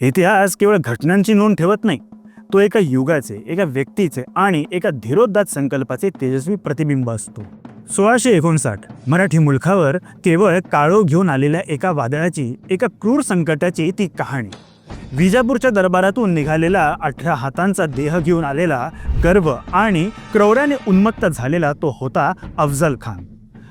इतिहास केवळ घटनांची नोंद ठेवत नाही तो एका युगाचे एका व्यक्तीचे आणि एका धीरोदात संकल्पाचे तेजस्वी प्रतिबिंब असतो. सोळाशे एकोणसाठ मराठी मुलखावर केवळ काळो घेऊन आलेल्या एका वादळाची एका क्रूर संकटाची ती कहाणी. विजापूरच्या दरबारातून निघालेला अठरा हातांचा देह घेऊन आलेला गर्व आणि क्रौऱ्याने उन्मत्त झालेला तो होता अफजल खान.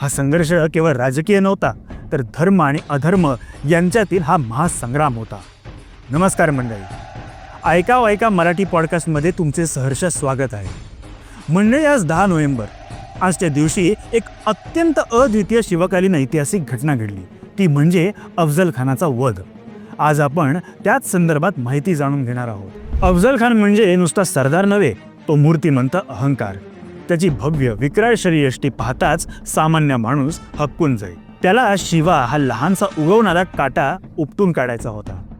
हा संघर्ष केवळ राजकीय नव्हता तर धर्म आणि अधर्म यांच्यातील हा महासंग्राम होता. नमस्कार मंडळी. ऐकाव ऐका मराठी पॉडकास्टमध्ये तुमचे सहर्ष स्वागत आहे. मंडळी आज दहा नोव्हेंबर. आजच्या दिवशी एक अत्यंत अद्वितीय शिवकालीन ऐतिहासिक घटना घडली. ती म्हणजे अफजल खानाचा वध. आज आपण त्याच संदर्भात माहिती जाणून घेणार आहोत. अफजल खान म्हणजे नुसता सरदार नव्हे तो मूर्तिमंत अहंकार. त्याची भव्य विक्राळ शरीयष्टी पाहताच सामान्य माणूस हक्कून जाईल त्याला शिवा हा लहानसा उगवणारा काटा उपटून काढायचा होता.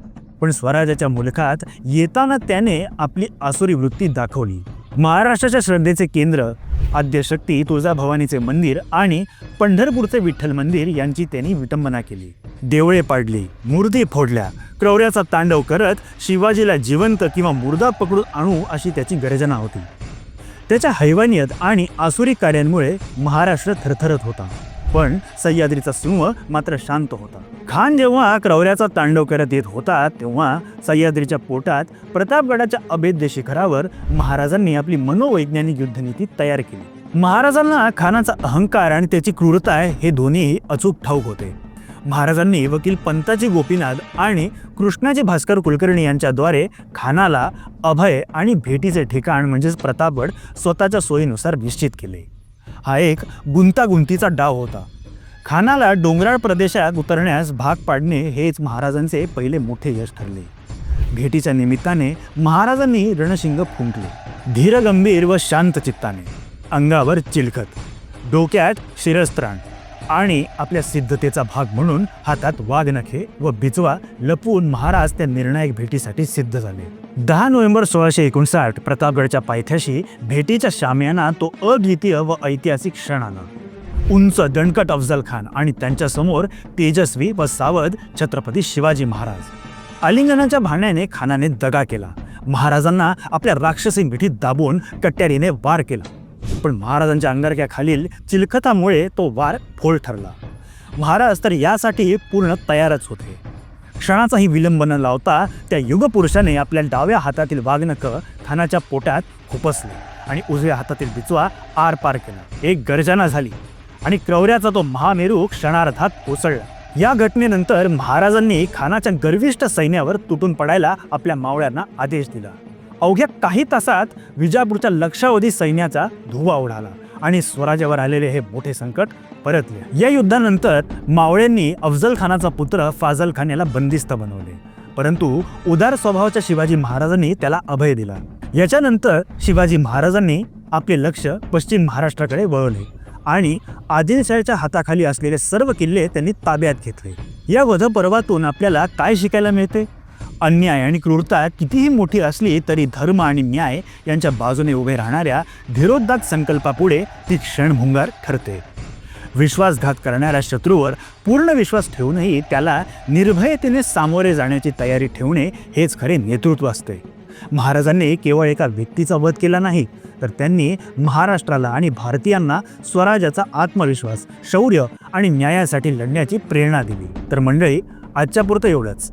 पण स्वराज्याच्या मुलखात येताना त्याने आपली आसुरी वृत्ती दाखवली. महाराष्ट्राच्या श्रद्धेचे केंद्र आद्यशक्ती तुळजाभवानीचे मंदिर आणि पंढरपूरचे विठ्ठल मंदिर यांची त्यांनी विटंबना केली. देवळे पाडली मूर्ती फोडल्या क्रौर्याचा तांडव करत शिवाजीला जिवंत किंवा मुर्दा पकडून आणू अशी त्याची गर्जना होती. त्याच्या हैवानियत आणि आसुरी कार्यांमुळे महाराष्ट्र थरथरत होता. पण सह्याद्रीचा सिंह मात्र शांत होता. खान जेव्हा क्रौऱ्याचा तांडव करत येत होता तेव्हा सह्याद्रीच्या पोटात प्रतापगडाच्या अभेद्य शिखरावर महाराजांनी आपली मनोवैज्ञानिक युद्धनीती तयार केली. महाराजांना खानाचा अहंकार आणि त्याची क्रूरता हे दोन्ही अचूक ठाऊक होते. महाराजांनी वकील पंताजी गोपीनाथ आणि कृष्णाजी भास्कर कुलकर्णी यांच्याद्वारे खानाला अभय आणि भेटीचे ठिकाण म्हणजेच प्रतापगड स्वतःच्या सोयीनुसार निश्चित केले. हा एक गुंतागुंतीचा डाव होता. खानाला डोंगराळ प्रदेशात उतरण्यास भाग पाडणे हेच महाराजांचे पहिले मोठे यश ठरले. भेटीच्या निमित्ताने महाराजांनी रणशिंग फुंकले. धीरगंभीर व शांत चित्ताने. अंगावर चिलखत. डोक्यात शिरस्त्राण. आणि आपल्या सिद्धतेचा भाग म्हणून हातात वाघनखे व बिचवा लपवून महाराज त्या निर्णायक भेटीसाठी सिद्ध झाले. दहा नोव्हेंबर सोळाशे एकोणसाठ प्रतापगडच्या पायथ्याशी भेटीच्या शामियाना तो अद्वितीय व ऐतिहासिक क्षण आला. उंच दणकट अफजल खान आणि त्यांच्यासमोर तेजस्वी व सावध छत्रपती शिवाजी महाराज. आलिंगनाच्या भाण्याने खानाने दगा केला. महाराजांना आपल्या राक्षसी मिठीत दाबून कट्यारीने वार केला. पण महाराजांच्या अंगारक्याखालील चिलखतामुळे तो वार फोल ठरला. महाराज तर यासाठी पूर्ण तयारच होते. क्षणाचाही विलंब न लावता त्या युगपुरुषाने आपल्या डाव्या हातातील वाघनख खानाच्या पोटात खुपसले आणि उजव्या हातातील बिचवा आर पार केला. एक गर्जना झाली आणि क्रौर्याचा तो महामेरू क्षणार्धात कोसळला. या घटनेनंतर महाराजांनी खानाच्या गर्विष्ठ सैन्यावर तुटून पडायला आपल्या मावळ्यांना आदेश दिला. अवघ्या काही तासात विजापूरच्या लक्षावधी सैन्याचा धुवा उडाला आणि स्वराज्यावर आलेले हे मोठे संकट परतले. या युद्धानंतर मावळ्यांनी अफजल खानाचा पुत्र फाजल खान याला बंदिस्त बनवले. परंतु उदार स्वभावाच्या शिवाजी महाराजांनी त्याला अभय दिला. याच्यानंतर शिवाजी महाराजांनी आपले लक्ष पश्चिम महाराष्ट्राकडे वळवले आणि आदिलशाहीच्या हाताखाली असलेले सर्व किल्ले त्यांनी ताब्यात घेतले. या वधपर्वातून आपल्याला काय शिकायला मिळते? अन्याय आणि क्रूरता कितीही मोठी असली तरी धर्म आणि न्याय यांच्या बाजूने उभे राहणाऱ्या धीरोद्धात संकल्पापुढे ती क्षणभुंगार ठरते. विश्वासघात करणाऱ्या शत्रूवर पूर्ण विश्वास ठेवूनही त्याला निर्भयतेने सामोरे जाण्याची तयारी ठेवणे हेच खरे नेतृत्व असते. महाराजांनी केवळ एका व्यक्तीचा वध केला नाही तर त्यांनी महाराष्ट्राला आणि भारतीयांना स्वराज्याचा आत्मविश्वास शौर्य आणि न्यायासाठी लढण्याची प्रेरणा दिली. तर मंडळी आजच्या पुरतं एवढंच.